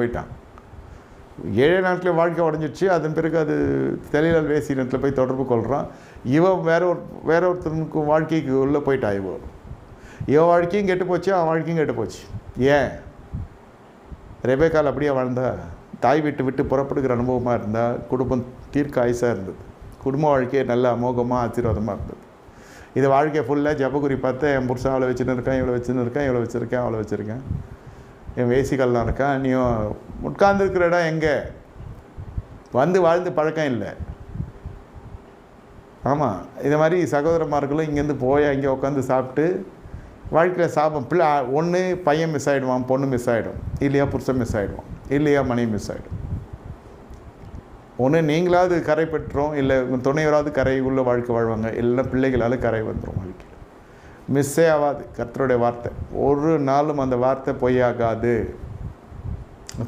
போயிட்டான் ஏழே நாட்களில் வாழ்க்கை உடஞ்சிடுச்சு. அதன் பிறகு அது தெளிலால் நேரத்தில் போய் தொடர்பு கொள்கிறான் இவன் வேற ஒரு வேற ஒருத்தனுக்கு வாழ்க்கைக்கு உள்ளே போயிட்டா இவன் இவன் வாழ்க்கையும் கெட்டு போச்சு அவன் வாழ்க்கையும் கெட்டு போச்சு. ஏன்? ரெபேக்கால் அப்படியே வாழ்ந்தா தாய் விட்டு விட்டு புறப்படுகிற அனுபவமாக இருந்தால் குடும்பம் தீர்க்க ஆயுசாக இருந்தது. குடும்ப வாழ்க்கையே நல்ல அமோகமாக ஆசீர்வாதமாக இருந்தது. இது வாழ்க்கை ஃபுல்லாக ஜபகுறி பார்த்து என் புருஷன் அவளை வச்சுன்னு இருக்கேன் இவ்வளோ வச்சுன்னு இருக்கேன் இவ்வளோ வச்சுருக்கேன் அவளை வச்சுருக்கேன். என் வேசிகள்லாம் இருக்கான் நீயும் உட்கார்ந்துருக்கிற இடம் எங்கே? வந்து வாழ்ந்து பழக்கம் இல்லை. ஆமாம் இது மாதிரி சகோதரமார்களும் இங்கேருந்து போய் அங்கே உட்காந்து சாப்பிட்டு வாழ்க்கையில் சாப்பிடும் பிள்ளை ஒன்று பையன் மிஸ் ஆகிடுவான் பொண்ணு மிஸ் ஆகிடும் இல்லையா புருஷன் மிஸ் ஆகிடுவான் இல்லையா மனைவி மிஸ் ஆகிடும் ஒன்று நீங்களாவது கரை பெற்றோம் இல்லை உங்கள் துணைவராவது கரை உள்ள வாழ்க்கை வாழ்வாங்க இல்லைன்னா பிள்ளைகளால் கரை வந்துடும் வாழ்க்கை. மிஸ்ஸே ஆகாது கர்த்தருடைய வார்த்தை. ஒரு நாளும் அந்த வார்த்தை பொய்யாகாது.